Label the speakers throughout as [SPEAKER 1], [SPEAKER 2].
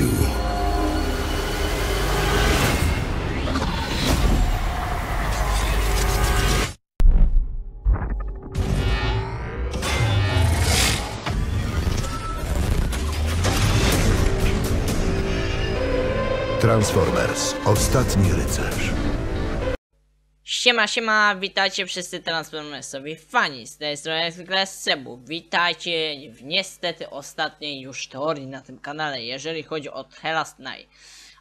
[SPEAKER 1] życiu. Transformers. Ostatni rycerz.
[SPEAKER 2] Siema, siema, witajcie wszyscy Transformersowi fani, z tej strony Sebu. Witajcie w niestety ostatniej już teorii na tym kanale, jeżeli chodzi o The Last Night.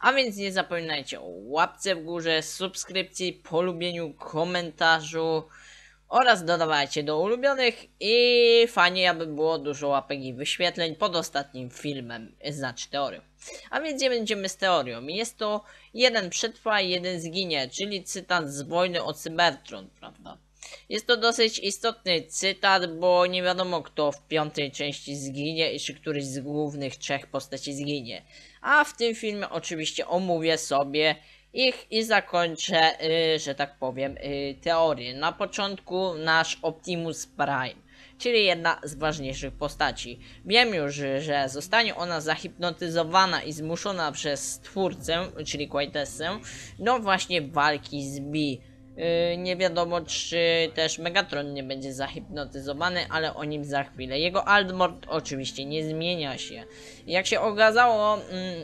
[SPEAKER 2] A więc nie zapominajcie o łapce w górze, subskrypcji, polubieniu, komentarzu oraz dodawajcie do ulubionych i fajnie aby było dużo łapek i wyświetleń pod ostatnim filmem, znaczy teorią. A więc będziemy z teorią? Jest to jeden przetrwa, jeden zginie, czyli cytat z wojny o Cybertron, prawda? Jest to dosyć istotny cytat, bo nie wiadomo kto w piątej części zginie i czy któryś z głównych trzech postaci zginie. A w tym filmie oczywiście omówię sobie ich i zakończę, y, że tak powiem, y, teorię. Na początku nasz Optimus Prime czyli jedna z ważniejszych postaci. Wiem już, że zostanie ona zahipnotyzowana i zmuszona przez twórcę, czyli Quaitessę, do właśnie walki z Bee. Yy, nie wiadomo, czy też Megatron nie będzie zahipnotyzowany, ale o nim za chwilę. Jego Aldmort oczywiście nie zmienia się. Jak się okazało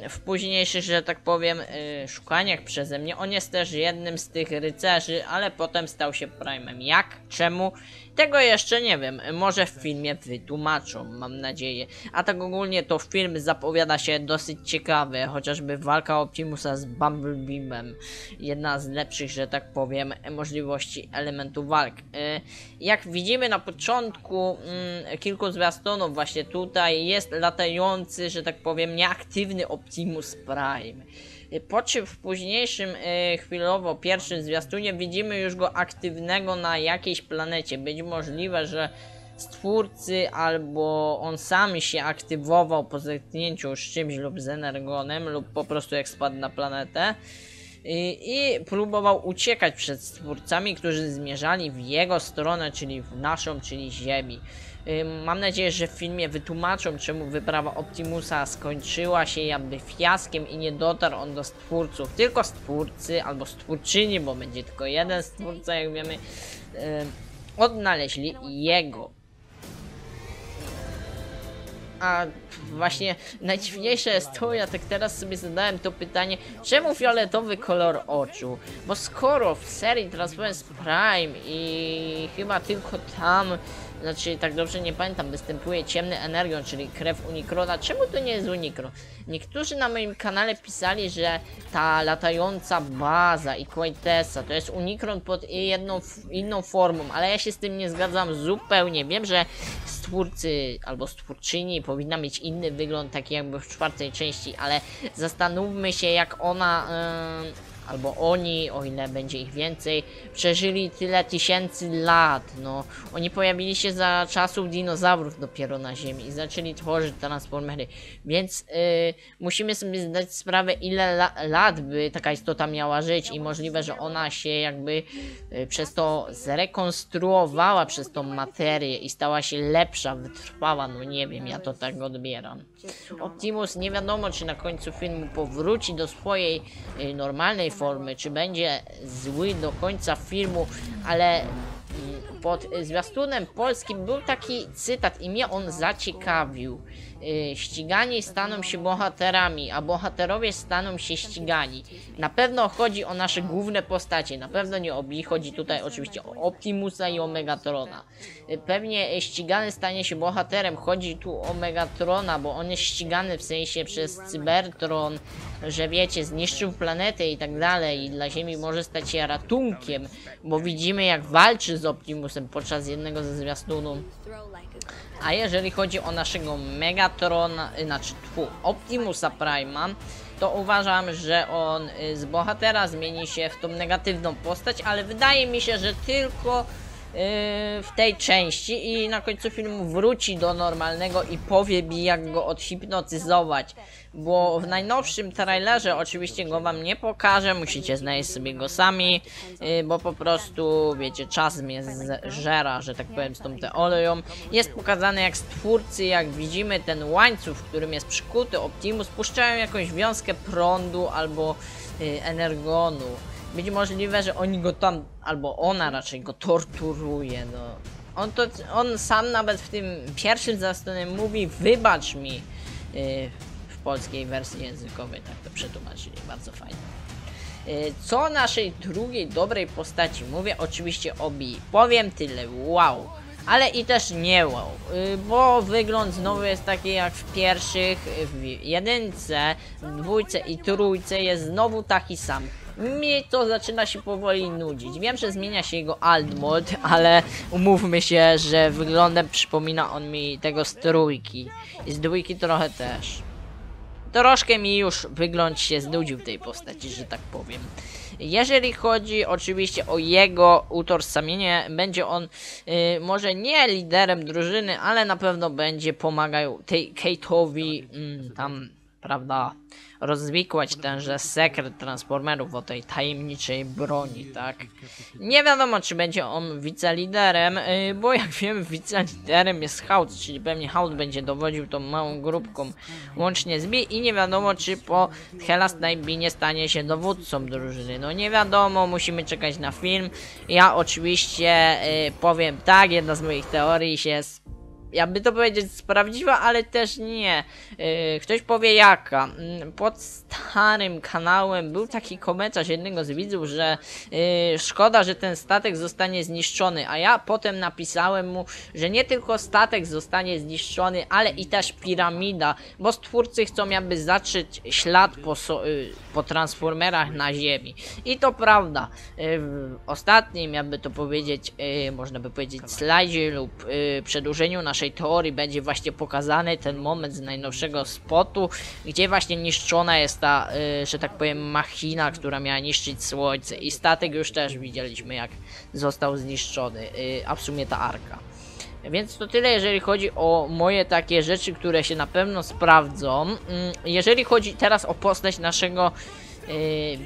[SPEAKER 2] yy, w późniejszych, że tak powiem, yy, szukaniach przeze mnie, on jest też jednym z tych rycerzy, ale potem stał się Prime'em. Jak? Czemu? Tego jeszcze nie wiem, może w filmie wytłumaczą, mam nadzieję. A tak ogólnie to film zapowiada się dosyć ciekawy, chociażby walka Optimusa z Bumblebeamem. Jedna z lepszych, że tak powiem, możliwości elementu walk. E, jak widzimy na początku mm, kilku zwiastunów, właśnie tutaj jest latający, że tak powiem, nieaktywny Optimus Prime. Y, po czym w późniejszym, y, chwilowo pierwszym zwiastunie widzimy już go aktywnego na jakiejś planecie. Być możliwe, że stwórcy albo on sam się aktywował po zetknięciu z czymś lub z Energonem lub po prostu jak spadł na planetę. I, y, próbował uciekać przed stwórcami, którzy zmierzali w jego stronę, czyli w naszą, czyli Ziemi. Mam nadzieję, że w filmie wytłumaczą, czemu wyprawa Optimusa skończyła się jakby fiaskiem i nie dotarł on do stwórców. Tylko stwórcy albo stwórczyni, bo będzie tylko jeden stwórca, jak wiemy, odnaleźli jego. A właśnie najdziwniejsze jest to, ja tak teraz sobie zadałem to pytanie, czemu fioletowy kolor oczu? Bo skoro w serii Transformers Prime i chyba tylko tam znaczy tak dobrze nie pamiętam, występuje ciemny energią, czyli krew Unikrona. Czemu to nie jest Unikron? Niektórzy na moim kanale pisali, że ta latająca baza i Quaitessa to jest Unikron pod jedną, inną formą, ale ja się z tym nie zgadzam zupełnie. Wiem, że stwórcy albo stwórczyni powinna mieć inny wygląd, taki jakby w czwartej części, ale zastanówmy się jak ona... Yy albo oni, o ile będzie ich więcej, przeżyli tyle tysięcy lat, no. Oni pojawili się za czasów dinozaurów dopiero na Ziemi i zaczęli tworzyć transformery, więc yy, musimy sobie zdać sprawę, ile la lat by taka istota miała żyć i możliwe, że ona się jakby yy, przez to zrekonstruowała przez tą materię i stała się lepsza, wytrwała, no nie wiem, ja to tak odbieram. Optimus nie wiadomo, czy na końcu filmu powróci do swojej yy, normalnej formy, czy będzie zły do końca filmu, ale mm, pod zwiastunem polskim był taki cytat i mnie on zaciekawił. Y, ścigani staną się bohaterami, a bohaterowie staną się ścigani. Na pewno chodzi o nasze główne postacie, na pewno nie o Bi, chodzi tutaj oczywiście o Optimusa i o Megatrona. Y, pewnie ścigany stanie się bohaterem, chodzi tu o Megatrona, bo on jest ścigany w sensie przez Cybertron, że wiecie, zniszczył planetę i tak dalej i dla Ziemi może stać się ratunkiem, bo widzimy jak walczy z Optimusem podczas jednego ze zwiastunów. A jeżeli chodzi o naszego Megatrona, znaczy tfu, Optimusa Prime'a, to uważam, że on y, z bohatera zmieni się w tą negatywną postać, ale wydaje mi się, że tylko w tej części i na końcu filmu wróci do normalnego i powie mi jak go odhipnotyzować. Bo w najnowszym trailerze oczywiście go wam nie pokażę, musicie znaleźć sobie go sami, y, bo po prostu, wiecie, czas mnie zżera, że tak powiem, z tą teorią. Jest pokazane jak stwórcy, jak widzimy ten łańcuch, w którym jest przykuty Optimus, puszczają jakąś wiązkę prądu albo y, energonu. Być możliwe, że oni go tam, albo ona raczej go torturuje, no. On, to, on sam nawet w tym pierwszym zastanem mówi, wybacz mi. Yy, w polskiej wersji językowej, tak to przetłumaczyli, bardzo fajnie. Y, Co o naszej drugiej dobrej postaci mówię? Oczywiście o Bi. Powiem tyle, wow. Ale i też nie wow, y, bo wygląd znowu jest taki jak w pierwszych, w jedynce, w dwójce i trójce jest znowu taki sam. Mnie to zaczyna się powoli nudzić. Wiem, że zmienia się jego alt mode, ale umówmy się, że wyglądem przypomina on mi tego z trójki. I z dwójki trochę też troszkę mi już wygląd się znudził tej postaci, że tak powiem. Jeżeli chodzi oczywiście o jego utożsamienie, będzie on y, może nie liderem drużyny, ale na pewno będzie pomagał tej Kate'owi mm, tam, prawda, rozwikłać tenże sekret Transformerów o tej tajemniczej broni, tak? Nie wiadomo, czy będzie on wiceliderem, yy, bo jak wiemy, wiceliderem jest Hout, czyli pewnie Hout będzie dowodził tą małą grupką łącznie z B i nie wiadomo, czy po Hellas nie stanie się dowódcą drużyny. No nie wiadomo, musimy czekać na film. Ja oczywiście yy, powiem tak, jedna z moich teorii się jakby to powiedzieć, sprawdziła, ale też nie. Yy, ktoś powie jaka. Yy, pod starym kanałem był taki komentarz jednego z widzów, że yy, szkoda, że ten statek zostanie zniszczony, a ja potem napisałem mu, że nie tylko statek zostanie zniszczony, ale i też piramida, bo stwórcy chcą jakby zatrzeć ślad po, so, yy, po transformerach na ziemi. I to prawda. W ostatnim, jakby to powiedzieć, można by powiedzieć, slajdzie lub przedłużeniu naszej teorii będzie właśnie pokazany ten moment z najnowszego spotu, gdzie właśnie niszczona jest ta, yy, że tak powiem, machina, która miała niszczyć słońce. I statek już też widzieliśmy, jak został zniszczony, yy, a w sumie ta arka. Więc to tyle, jeżeli chodzi o moje takie rzeczy, które się na pewno sprawdzą. Mm, Jeżeli chodzi teraz o postać naszego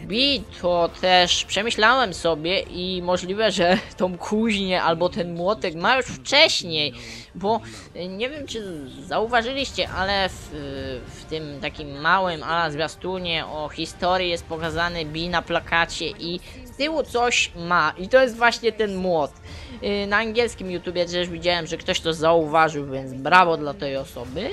[SPEAKER 2] Bi, to też przemyślałem sobie i możliwe, że tą kuźnię albo ten młotek ma już wcześniej, bo yy, nie wiem czy zauważyliście, ale w, w tym takim małym ala zwiastunie o historii jest pokazany Bi na plakacie i z tyłu coś ma i to jest właśnie ten młot. Na angielskim YouTubie też widziałem, że ktoś to zauważył, więc brawo dla tej osoby.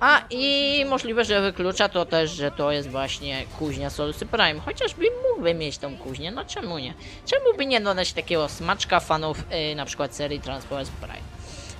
[SPEAKER 2] A i możliwe, że wyklucza to też, że to jest właśnie kuźnia Solsy Prime. Chociażby mógłby mieć tą kuźnię, no czemu nie? Czemu by nie dodać takiego smaczka fanów yy, na przykład serii Transformers Prime?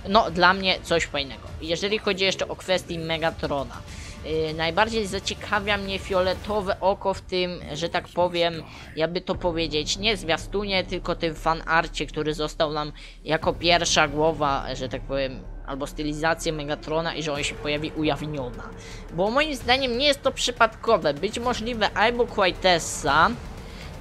[SPEAKER 2] No, dla mnie coś fajnego. Jeżeli chodzi jeszcze o kwestię Megatrona. Yy, najbardziej zaciekawia mnie fioletowe oko w tym, że tak powiem, jakby to powiedzieć, nie zwiastunie, tylko tym fanarcie, który został nam jako pierwsza głowa, że tak powiem, albo stylizację Megatrona i że on się pojawi ujawniona. Bo moim zdaniem nie jest to przypadkowe. Być możliwe albo Quaitessa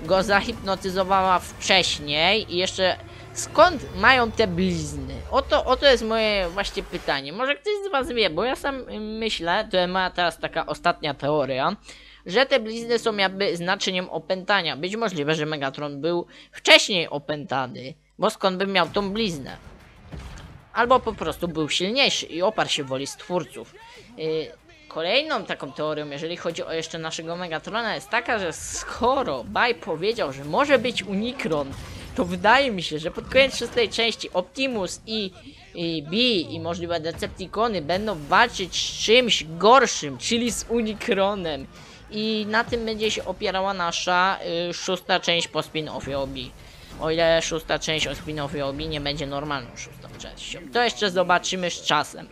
[SPEAKER 2] go zahipnotyzowała wcześniej i jeszcze skąd mają te blizny? Oto, oto jest moje właśnie pytanie. Może ktoś z was wie, bo ja sam myślę, to jest moja teraz taka ostatnia teoria, że te blizny są jakby znaczeniem opętania. Być możliwe, że Megatron był wcześniej opętany, bo skąd by miał tą bliznę? Albo po prostu był silniejszy i oparł się woli stwórców. Yy, Kolejną taką teorią, jeżeli chodzi o jeszcze naszego Megatrona, jest taka, że skoro Baj powiedział, że może być Unicron, to wydaje mi się, że pod koniec szóstej części Optimus i, i B i możliwe Decepticony będą walczyć z czymś gorszym, czyli z Unicronem. I na tym będzie się opierała nasza y, szósta część po spin-offie Obi. O ile szósta część o spin-offie Obi nie będzie normalną szóstą częścią. To jeszcze zobaczymy z czasem.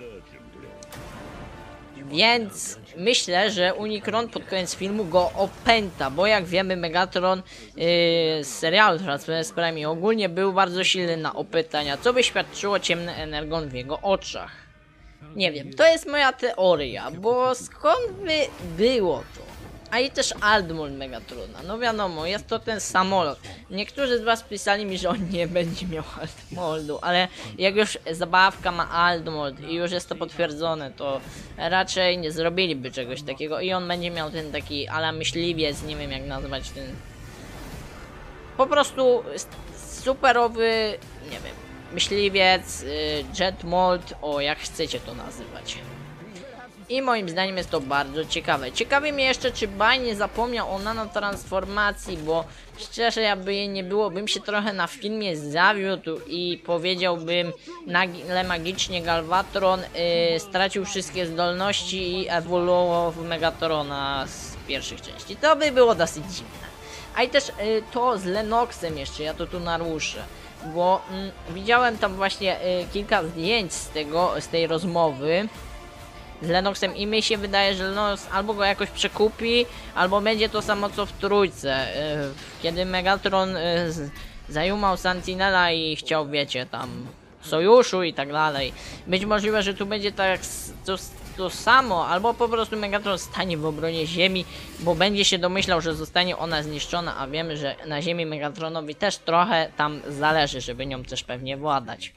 [SPEAKER 2] Więc myślę, że Unicron pod koniec filmu go opęta, bo jak wiemy Megatron yy, z serialu Transformers Prime ogólnie był bardzo silny na opętania, co by świadczyło ciemny energon w jego oczach. Nie wiem, to jest moja teoria, bo skąd by było to? A i też Aldmol Megatrona. No wiadomo, jest to ten samolot. Niektórzy z was pisali mi, że on nie będzie miał Aldmoldu, ale jak już zabawka ma Aldmold i już jest to potwierdzone, to raczej nie zrobiliby czegoś takiego i on będzie miał ten taki ala myśliwiec, nie wiem jak nazwać ten... Po prostu superowy, nie wiem, myśliwiec, y, jet mold, o jak chcecie to nazywać. I moim zdaniem jest to bardzo ciekawe. Ciekawi mnie jeszcze, czy Baj nie zapomniał o nanotransformacji, bo szczerze jakby jej nie było, bym się trochę na filmie zawiódł i powiedziałbym nagle magicznie Galvatron yy, stracił wszystkie zdolności i ewoluował w Megatrona z pierwszych części. To by było dosyć dziwne. A i też y, to z Lenoxem jeszcze, ja to tu naruszę. Bo mm, widziałem tam właśnie y, kilka zdjęć z tego, z tej rozmowy z Lenoxem i mi się wydaje, że Lenox albo go jakoś przekupi, albo będzie to samo co w trójce. y, Kiedy Megatron y, zajumał Sentinela i chciał, wiecie, tam sojuszu i tak dalej. Być możliwe, że tu będzie tak to, to samo, albo po prostu Megatron stanie w obronie Ziemi, bo będzie się domyślał, że zostanie ona zniszczona, a wiemy, że na Ziemi Megatronowi też trochę tam zależy, żeby nią też pewnie władać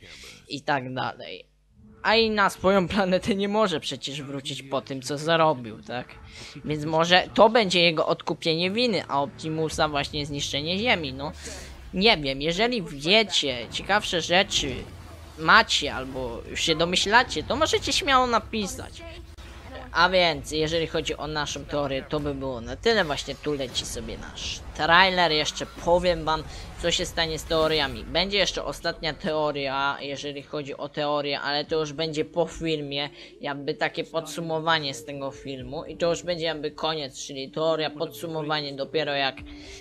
[SPEAKER 2] i tak dalej. A i na swoją planetę nie może przecież wrócić po tym, co zarobił, tak? Więc może to będzie jego odkupienie winy, a Optimusa właśnie zniszczenie Ziemi, no. Nie wiem, jeżeli wiecie ciekawsze rzeczy, macie albo już się domyślacie, to możecie śmiało napisać. A więc, jeżeli chodzi o naszą teorię, to by było na tyle. Właśnie tu leci sobie nasz trailer. Jeszcze powiem wam, co się stanie z teoriami. Będzie jeszcze ostatnia teoria, jeżeli chodzi o teorię, ale to już będzie po filmie, jakby takie podsumowanie z tego filmu. I to już będzie jakby koniec, czyli teoria, podsumowanie dopiero jak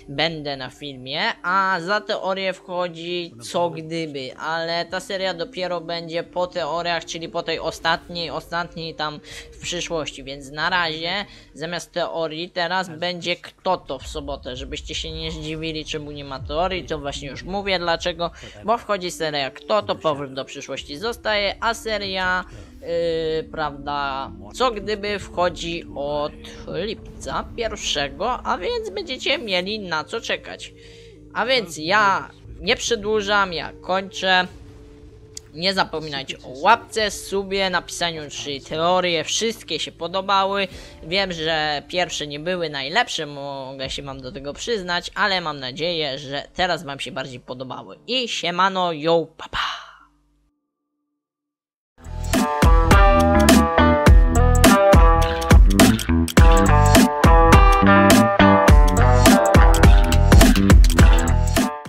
[SPEAKER 2] będę na filmie. A za teorię wchodzi co gdyby, ale ta seria dopiero będzie po teoriach, czyli po tej ostatniej, ostatniej tam w przyszłości, więc na razie zamiast teorii teraz będzie kto to w sobotę, żebyście się nie zdziwili czemu nie ma teorii, to właśnie już mówię dlaczego, bo wchodzi seria kto to powrót do przyszłości zostaje, a seria yy, prawda, co gdyby wchodzi od lipca pierwszego, a więc będziecie mieli na co czekać. A więc ja nie przedłużam, ja kończę. Nie zapominajcie o łapce, subie, napisaniu czy teorie, wszystkie się podobały. Wiem, że pierwsze nie były najlepsze, mogę się wam do tego przyznać, ale mam nadzieję, że teraz wam się bardziej podobały. I siemano, yo, papa.